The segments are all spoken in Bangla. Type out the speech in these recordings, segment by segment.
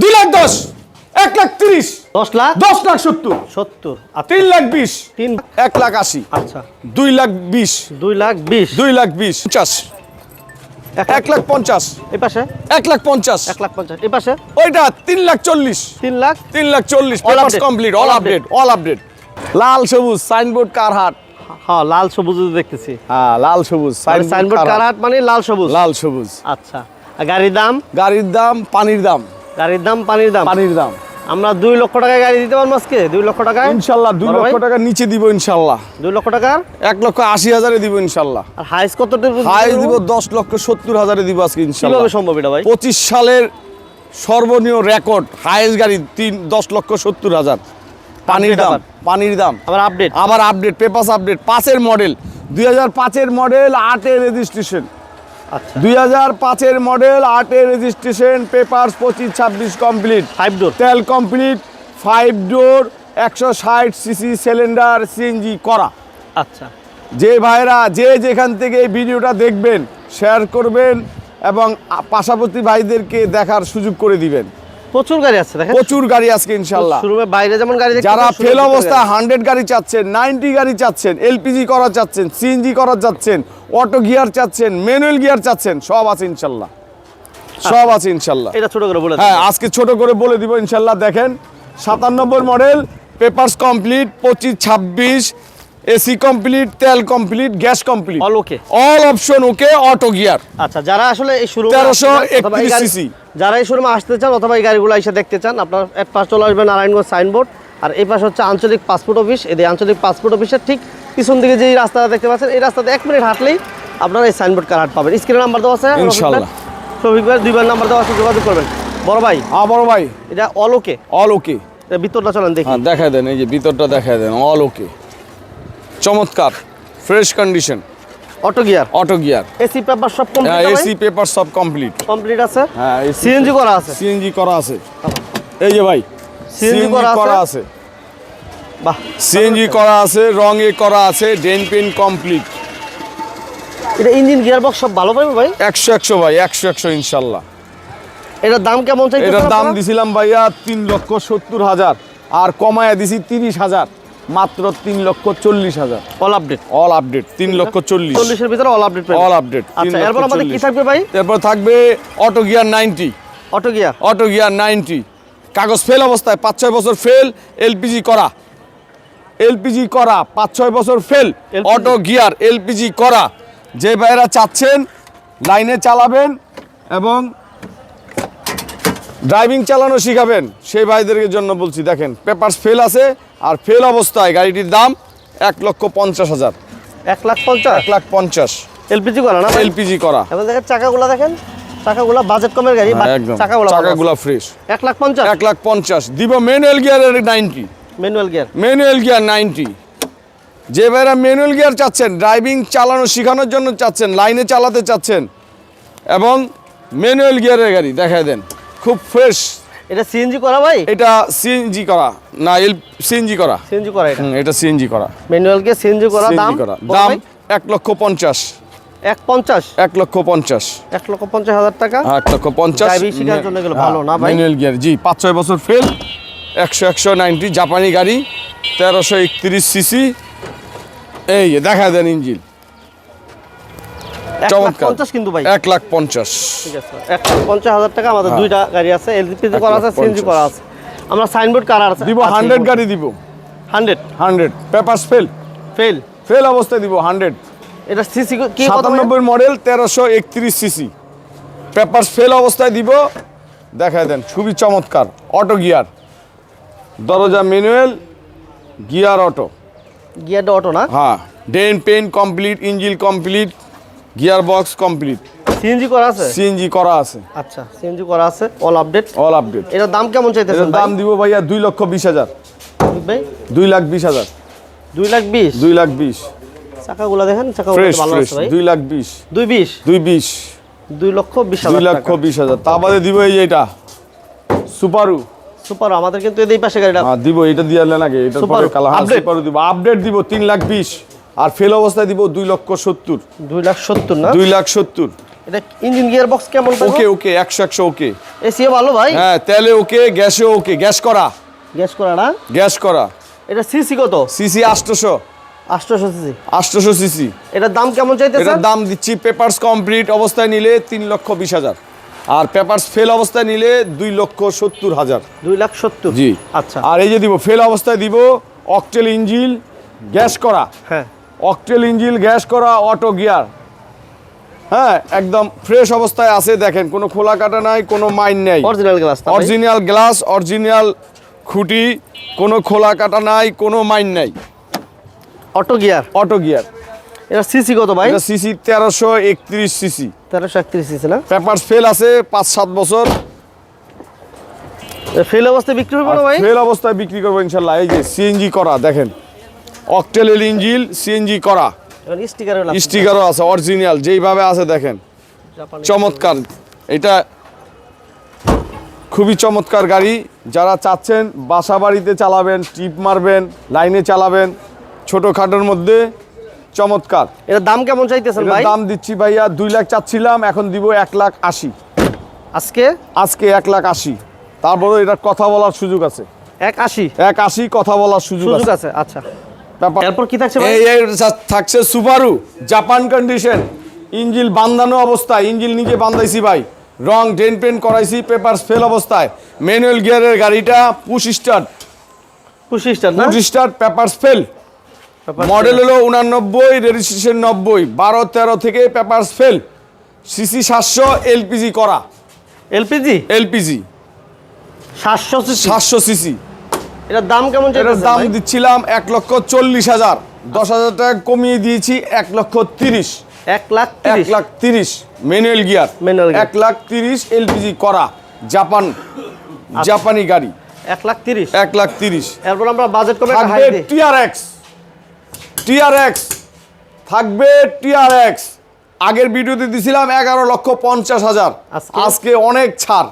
দুই লাখ দশ এক লাখ তিরিশ দশ লাখ? দশ লাখ সত্তর সত্তর আচ্ছা। তিন লাখ বিশ তিন এক লাখ আশি আচ্ছা। দুই লাখ বিশ দুই লাখ বিশ। দুই লাখ বিশ পঞ্চাশ এক লাখ পঞ্চাশ এই পাশে? এক লাখ পঞ্চাশ। এক লাখ পঞ্চাশ এই পাশে? ওইটা তিন লাখ চল্লিশ। তিন লাখ? তিন লাখ চল্লিশ complete all update all update লাল সবুজ সাইনবোর্ড কারহাট হ্যাঁ লাল সবুজ দেখতেছি। হ্যাঁ লাল সবুজ সাইনবোর্ড কারহাট মানে লাল সবুজ? লাল সবুজ। আচ্ছা। আর গাড়ির দাম? গাড়ির দাম পানির দাম। গাড়ির দাম পানির দাম? পানির দাম। আমরা দুই লক্ষ টাকায় গাড়ি দিতে পারব আজকে? দুই লক্ষ টাকায়? ইনশাল্লাহ দুই লক্ষ? টাকা নিচে দিব ইনশাল্লাহ। দুই লক্ষ টাকার? এক লক্ষ আশি হাজারে দিব ইনশাল্লাহ। আর হাইস কত হাই দিব দশ লক্ষ সত্তর হাজারে দিব আজকে ইনশাল্লাহ। সম্ভব এটা ভাই? পঁচিশ সালের সর্বনীয় রেকর্ড হাইয়েস্ট গাড়ি তিন দশ লক্ষ সত্তর হাজার। পানির দাম পানির দাম। আবার আপডেট আবার আপডেট পেপাস আপডেট পাঁচের মডেল দুই হাজার পাঁচের মডেল আটের রেজিস্ট্রেশন দুই হাজার পাঁচের মডেল আটের রেজিস্ট্রেশন পেপার পঁচিশ ছাব্বিশ কমপ্লিট ফাইভ ডোর তেল কমপ্লিট ফাইভ ডোর একশো ষাট সিসি সিলিন্ডার সিএনজি করা। আচ্ছা। যে ভাইরা যে যেখান থেকে এই ভিডিওটা দেখবেন শেয়ার করবেন এবং পাশাপাশি ভাইদেরকে দেখার সুযোগ করে দিবেন। প্রচুর গাড়ি আছে দেখেন। প্রচুর গাড়ি আজকে ইনশাল্লাহ শোরুমে বাইরে যেমন গাড়ি যারা ফেল অবস্থা গাড়ি। হান্ড্রেড গাড়ি চাচ্ছেন নাইনটি গাড়ি চাচ্ছেন এলপিজি করা চাচ্ছেন সিএনজি করা চাচ্ছেন অটো গিয়ার চাচ্ছেন ম্যানুয়াল গিয়ার চাচ্ছেন সব আছে ইনশাল্লাহ সব আছে ইনশাল্লাহ এটা ছোট করে বলে হ্যাঁ আজকে ছোট করে বলে দিব ইনশাল্লাহ দেখেন। সাতান্নব্বই মডেল পেপারস কমপ্লিট পঁচিশ ছাব্বিশ এসি কমপ্লিট তেল complete gas complete. All okay? All option okay auto gear আচ্ছা যারা আসলে এই শুরু 1331 CC যারা এই শোরুমে আসতে চান অথবা এই গাড়িগুলো এসে দেখতে চান আপনার এক পাশ চলে আসবেন নারায়ণগঞ্জ সাইনবোর্ড আর এই পাশে হচ্ছে আঞ্চলিক পাসপোর্ট অফিস এই আঞ্চলিক পাসপোর্ট অফিসের ঠিক পিছন দিকে যে রাস্তাটা দেখতে পাচ্ছেন এই রাস্তাতে এক মিনিট হাঁটলেই আপনারা এই সাইনবোর্ড কার হাট পাবেন। স্ক্রিনে নাম্বার দেওয়া আছে। ইনশাল্লাহ। শফিক ভাই দুইবার নাম্বার দেওয়া আছে যোগাযোগ করবেন। বড় ভাই হ্যাঁ বড় ভাই। এটা অলোকে অল ওকে ভিতরটা চলেন দেখি। হ্যাঁ দেখায় দেন এই যে ভিতরটা দেখায় দেন অল ওকে চমৎকার fresh condition auto gear auto gear AC paper সব কমপ্লিট হ্যাঁ এসি পেপার সব কমপ্লিট কমপ্লিট আছে? হ্যাঁ সিএনজি করা আছে? সিএনজি করা আছে। এই যে ভাই সিএনজি করা আছে? বাহ। সিএনজি করা আছে রঙে করা আছে ডেন পেন কমপ্লিট। এটা ইঞ্জিন গিয়ার বক্স সব ভালো পাবে ভাই? একশো একশো ভাই একশো একশো ইনশাল্লাহ। এটার দাম কেমন চাই এটার দাম দিছিলাম ভাইয়া তিন লক্ষ সত্তর হাজার আর কমায়া দিছি তিরিশ হাজার। মাত্র তিন লক্ষ চল্লিশ হাজার। অল আপডেট অল আপডেট তিন লক্ষ চল্লিশ। চল্লিশের ভিতরে অল আপডেট অল আপডেট আচ্ছা এরপর আমাদের কি থাকবে ভাই? এরপর থাকবে auto gear ninety auto gear auto gear ninety কাগজ ফেল অবস্থায় পাঁচ ছয় বছর ফেল এলপিজি করা। এলপিজি করা পাঁচ ছয় বছর ফেল অটো গিয়ার এলপিজি করা। যে ভাইয়েরা চাচ্ছেন লাইনে চালাবেন এবং ড্রাইভিং চালানো শিখাবেন। সেই ভাইদের জন্য বলছি দেখেন পেপারস ফেল আছে আর ফেল অবস্থায় গাড়িটির দাম এক লক্ষ পঞ্চাশ হাজার। এক লাখ পঞ্চাশ? এক লাখ পঞ্চাশ। এলপিজি করা না এলপিজি করা। এখন দেখেন চাকাগুলো দেখেন। চাকাগুলো বাজেট কমের গাড়ি একদম। চাকাগুলো চাকাগুলো ফ্রেশ এক লাখ পঞ্চাশ? এক লাখ পঞ্চাশ। দিব ম্যানুয়াল গিয়ারের ninety manual gear manual gear ninety যে ভাইরা ম্যানুয়াল গিয়ার চাচ্ছেন ড্রাইভিং চালানো শেখানোর জন্য চাচ্ছেন লাইনে চালাতে চাচ্ছেন এবং ম্যানুয়াল গিয়ারের গাড়ি দেখায় দেন। খুব ফ্রেশ এটা সিএনজি করা ভাই? এটা সিএনজি করা। না এল সিএনজি করা। সিএনজি করা এটা? হুম, এটা সিএনজি করা। ম্যানুয়াল গিয়ার সিএনজি করা দাম দাম? এক লক্ষ পঞ্চাশ। এক পঞ্চাশ? এক লক্ষ পঞ্চাশ। এক লক্ষ পঞ্চাশ হাজার টাকা? হ্যাঁ, এক লক্ষ পঞ্চাশ। শেখার ভালো না ভাই? ম্যানুয়াল গিয়ার জি পাঁচ ছয় বছর ফেল একশো একশো নাইনটি জাপানি গাড়ি তেরোশো একত্রিশ সিসি এই দেখা দেন ইঞ্জিন। চমৎকার। কিন্তু ভাই। এক লাখ পঞ্চাশ। ঠিক আছে এক লাখ পঞ্চাশ হাজার টাকা আমাদের হ্যাঁ। দুইটা গাড়ি আছে এলপিজি করা আছে সিএনজি করা আছে। আমরা সাইনবোর্ড কার আছে? দিব হান্ড্রেড গাড়ি দিব। Hundred hundred papers fail fail fail অবস্থায় দিব হান্ড্রেড এটা সিসি কি সাতানব্বই মডেল তেরোশো একত্রিশ সিসি ফেল অবস্থায় দিব। দেখায় দেন খুবই চমৎকার। অটো গিয়ার দরজা ম্যানুয়াল গিয়ার অটো গিয়ারটা অটো না? হ্যাঁ। Dent paint complete engine complete gear box complete CNG করা আছে? সিএনজি করা আছে। আচ্ছা সিএনজি করা আছে অল আপডেট অল আপডেট এটার দাম কেমন চাইতেছেন দাম দিব ভাইয়া দুই লক্ষ বিশ হাজার। ভাই? দুই লাখ বিশ হাজার। দুই লাখ বিশ? দুই লাখ বিশ। চাকাগুলো দেখেন চাকাগুলো ভালো আছে ভাই। দুই লাখ বিশ। দুই বিশ? দুই বিশ। দুই লক্ষ বিশ দুই হাজার লক্ষ টাকা। বিশ হাজার। তা বাদে দিব এই এটা। সুপারু সুপার আমাদের কিন্তু এই পাশে গাড়িটা। হ্যাঁ দিব এটা দিয়ে আগে। এটা পরে কালা সুপারু দিব। আপডেট দিব তিন লাখ বিশ। আর ফেল অবস্থায় দিব দুই লক্ষ সত্তর। দুই লাখ সত্তর না? দুই লাখ সত্তর। এটা ইঞ্জিন গিয়ার বক্স কেমন ওকে ওকে একশো একশো ওকে। এসিও ভালো ভাই? হ্যাঁ তেলে ওকে গ্যাসে ওকে গ্যাস করা। গ্যাস করা না? গ্যাস করা। এটা সিসি কত? সিসি আটশোশো আটশোশো সিসি আটশোশো সিসি এটার দাম কেমন চাইতেছে এটার দাম দিচ্ছি পেপারস কমপ্লিট অবস্থায় নিলে তিন লক্ষ বিশ হাজার। আর পেপারস ফেল অবস্থায় নিলে দুই লক্ষ সত্তর হাজার। দুই লাখ সত্তর? জি। আচ্ছা। আর এই যে দিব ফেল অবস্থায় দিব অকটেল ইঞ্জিল গ্যাস করা। হ্যাঁ। অকটেল ইঞ্জিল গ্যাস করা অটো গিয়ার। হ্যাঁ একদম ফ্রেশ অবস্থায় আছে দেখেন কোনো খোলা কাটা নাই কোনো মাইন নাই। Original glass original glass original খুঁটি কোনো খোলা কাটা নাই কোনো মাইন নাই। Auto gear? Auto gear. এটা সিসি কত ভাই? এটা সিসি তেরোশো একত্রিশ সিসি তেরোশো একত্রিশ সিসি না? পেপার ফেল আছে পাঁচ সাত বছর। ফেল অবস্থায় বিক্রি না ভাই? ফেল অবস্থায় বিক্রি করব ইনশাল্লাহ। এই যে সিএনজি করা দেখেন। অকটেলের ইঞ্জিল সিএনজি করা। স্টিকারও আছে অরিজিনাল যেইভাবে আছে দেখেন। চমৎকার। এটা খুবই চমৎকার গাড়ি। যারা চাচ্ছেন বাসা বাড়িতে চালাবেন টিপ মারবেন লাইনে চালাবেন ছোটোখাটোর মধ্যে চমৎকার। এটা দাম কেমন চাইতেছেন ভাই? দাম দিচ্ছি ভাইয়া দুই লাখ চাচ্ছিলাম এখন দিব এক লাখ আশি। আজকে? আজকে এক লাখ আশি। তারপরে এটা কথা বলার সুযোগ আছে। এক আশি? এক আশি কথা বলার সুযোগ আছে আচ্ছা। এরপর কি থাকছে ভাই? এই থাকছে সুপারু জাপান কন্ডিশন ইঞ্জিল বান্ধানো অবস্থায় ইঞ্জিল নিজে বান্ধাইছি ভাই। রং ডেন পেন করাইছি পেপার ফেল অবস্থায়। ম্যানুয়াল গিয়ারের গাড়িটা পুশ স্টার্ট পঁচিশটা না? Push start paper fail. Model হলো উনানব্বই রেজিস্ট্রেশন নব্বই। বারো তেরো থেকে পেপার ফেল। সিসি সাতশো এলপিজি করা। এলপিজি এলপিজি সাতশো সাতশো সিসি এটার দাম কেমন এটার দাম? দিচ্ছিলাম এক লক্ষ চল্লিশ হাজার। দশ হাজার টাকা কমিয়ে দিয়েছি এক লক্ষ তিরিশ। এক লাখ এক লাখ তিরিশ। Manual gear gear। এক লাখ তিরিশ এলপিজি করা। জাপান জাপানি গাড়ি। এক লাখ তিরিশ? এক লাখ তিরিশ। এরপর আমরা বাজেট কমে থাকবে টিআরএক্স টিআরএক্স থাকবে টিআরএক্স আগের ভিডিওতে দিছিলাম এগারো লক্ষ পঞ্চাশ হাজার? আজকে অনেক ছাড়।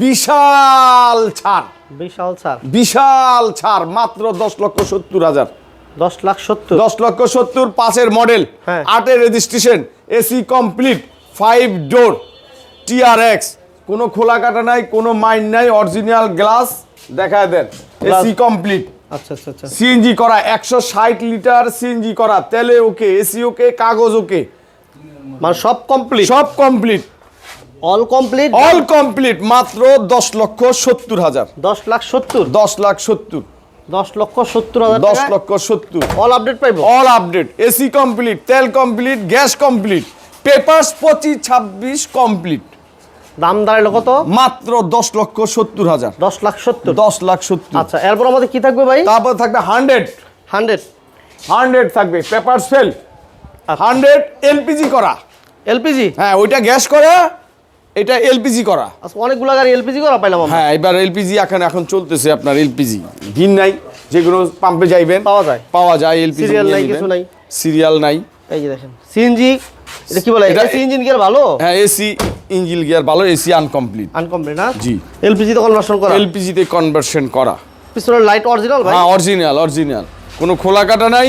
বিশাল ছাড়। বিশাল ছাড়। বিশাল ছাড় মাত্র দশ লক্ষ সত্তর হাজার। দশ লাখ সত্তর। দশ লক্ষ সত্তর পাঁচের মডেল হ্যাঁ। আটের registration AC complete five door TRX কোনো খোলা কাটা নাই কোনো মাইন নাই অরিজিনাল গ্লাস দেখায় দেন। এসি কমপ্লিট আচ্ছা আচ্ছা আচ্ছা। সিএনজি করা একশো ষাট লিটার সিএনজি করা তেলে ওকে এসি ওকে কাগজ ওকে মানে সব কমপ্লিট সব complete all complete all complete মাত্র দশ লক্ষ সত্তর হাজার। দশ লাখ সত্তর? দশ লাখ সত্তর। দশ লক্ষ সত্তর হাজার দশ লক্ষ সত্তর। অল আপডেট পাইবো? অল আপডেট এসি কমপ্লিট তেল কমপ্লিট গ্যাস কমপ্লিট পেপারস পঁচিশ ছাব্বিশ কমপ্লিট দাম দাঁড়াল কত? মাত্র দশ লক্ষ সত্তর হাজার। দশ লাখ সত্তর? দশ লাখ সত্তর। আচ্ছা এরপর আমাদের কি থাকবে ভাই? তারপর থাকবে হান্ড্রেড হান্ড্রেড হান্ড্রেড থাকবে পেপারস ফেল হান্ড্রেড এলপিজি করা। এলপিজি হ্যাঁ ওইটা গ্যাস করা এটা এলপিজি করা। আচ্ছা অনেকগুলো গাড়ি এলপিজি করা পাইলাম হ্যাঁ এবার এলপিজি এখন এখন চলতেছে আপনার এলপিজি। ভিন নাই যে কোনো পাম্পে যাইবেন পাওয়া যায়। পাওয়া যায় এলপিজি Serial নাই, কিছু নাই। সিরিয়াল নাই। এই যে দেখেন সিএনজি এটা কি বলে? এটা- ইঞ্জিন গিয়ার ভালো? হ্যাঁ এসি ইঞ্জিন গিয়ার ভালো এসি আনকমপ্লিট আনকমপ্লিট না? জি। এলপিজি তো কনভার্সন করা? এলপিজিতে কনভার্সন করা। পিছনের লাইট অরিজিনাল ভাই? হ্যাঁ অরিজিনাল অরিজিনাল কোনো খোলা কাটা নাই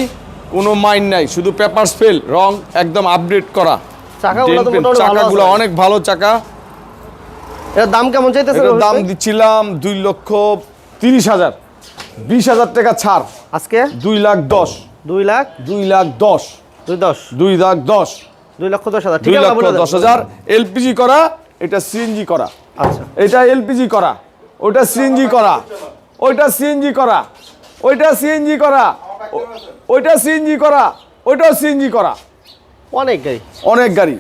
কোনো মাইন নাই শুধু পেপারস ফেল রং একদম আপডেট করা। চাকাগুলো তো মোটামুটি চাকাগুলো অনেক ভালো চাকা। এর দাম কেমন চাইতেছে দাম দিচ্ছিলাম দুই লক্ষ তিরিশ হাজার। বিশ হাজার টাকা ছাড়। আজকে? দুই লাখ দশ। দুই লাখ? দুই লাখ দশ। দুই দশ। দুই লাখ দশ। দুই লক্ষ দশ হাজার। দুই ঠিক আছে লক্ষ। দশ হাজার। এলপিজি করা এটা সিএনজি করা। আচ্ছা। এটা এলপিজি করা। ওটা সিএনজি করা। ওইটা সিএনজি করা। ওইটা সিএনজি করা। ওইটা সিএনজি করা। ওইটাও সিএনজি করা। অনেক গাড়ি। অনেক গাড়ি।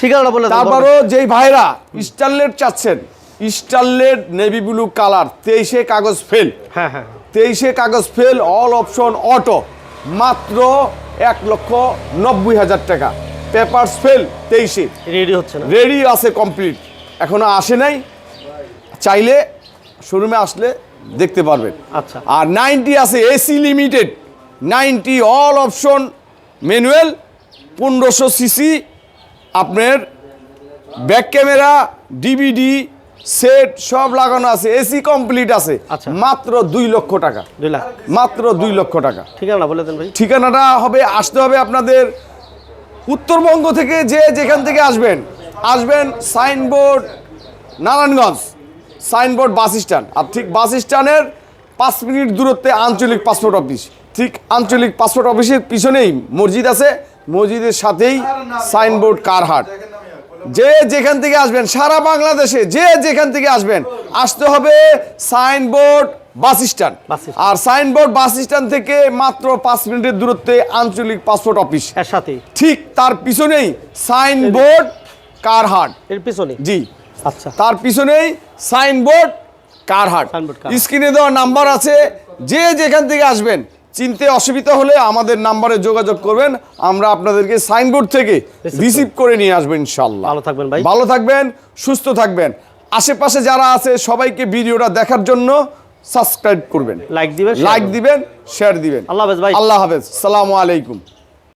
ঠিকানা বলে তারপরও যেই ভাইরা স্টারলেট চাচ্ছেন স্টারলেট নেভি ব্লু কালার তেইশে কাগজ ফেল। হ্যাঁ হ্যাঁ। তেইশে কাগজ ফেল অল অপশন অটো মাত্র এক লক্ষ নব্বই হাজার টাকা। পেপারস ফেল তেইশে। রেডি হচ্ছে না। রেডি আছে কমপ্লিট এখনও আসে নাই। চাইলে শোরুমে আসলে দেখতে পারবেন। আচ্ছা। আর নাইনটি আছে AC limited ninety all option manual পনেরোশো সিসি আপনার ব্যাক ক্যামেরা ডিভিডি সেট সব লাগানো আছে এসি কমপ্লিট আছে। আচ্ছা। মাত্র দুই লক্ষ টাকা। দুই লাখ। মাত্র দুই লক্ষ টাকা। ঠিকানা বলে দেন ভাই। ঠিকানাটা হবে আসতে হবে আপনাদের উত্তরবঙ্গ থেকে যে যেখান থেকে আসবেন। আসবেন signboard Narayanganj signboard bus stand. আর ঠিক বাস স্ট্যান্ডের পাঁচ মিনিট দূরত্বে আঞ্চলিক পাসপোর্ট অফিস। ঠিক আঞ্চলিক পাসপোর্ট অফিসের পিছনেই মসজিদ আছে। মসজিদের সাথেই সাইনবোর্ড কারহাট। যে যেখান থেকে আসবেন সারা বাংলাদেশে যে যেখান থেকে আসবেন আসতে হবে সাইনবোর্ড বাস স্ট্যান্ড। আর সাইনবোর্ড বাস স্ট্যান্ড থেকে মাত্র পাঁচ মিনিটের দূরত্বে আঞ্চলিক পাসপোর্ট অফিস। সাথেই ঠিক তার পিছনেই সাইনবোর্ড কারহাট। এর পিছনে জি। আচ্ছা। তার পিছনেই সাইনবোর্ড কারহাট। সাইনবোর্ড কারহাট। স্ক্রিনে দেওয়া নাম্বার আছে। যে যেখান থেকে আসবেন চিনতে অসুবিধা হলে আমাদের নাম্বারে যোগাযোগ করবেন। আমরা আপনাদেরকে সাইনবোর্ড থেকে রিসিভ করে নিয়ে আসব ইনশাল্লাহ ভালো থাকবেন ভাই। ভালো থাকবেন সুস্থ থাকবেন। আশেপাশে যারা আছে সবাইকে ভিডিওটা দেখার জন্য সাবস্ক্রাইব করবেন। লাইক দিবেন লাইক দিবেন শেয়ার দিবেন। আল্লাহ হাফেজ ভাই। আল্লাহ হাফেজ। সালামু আলাইকুম।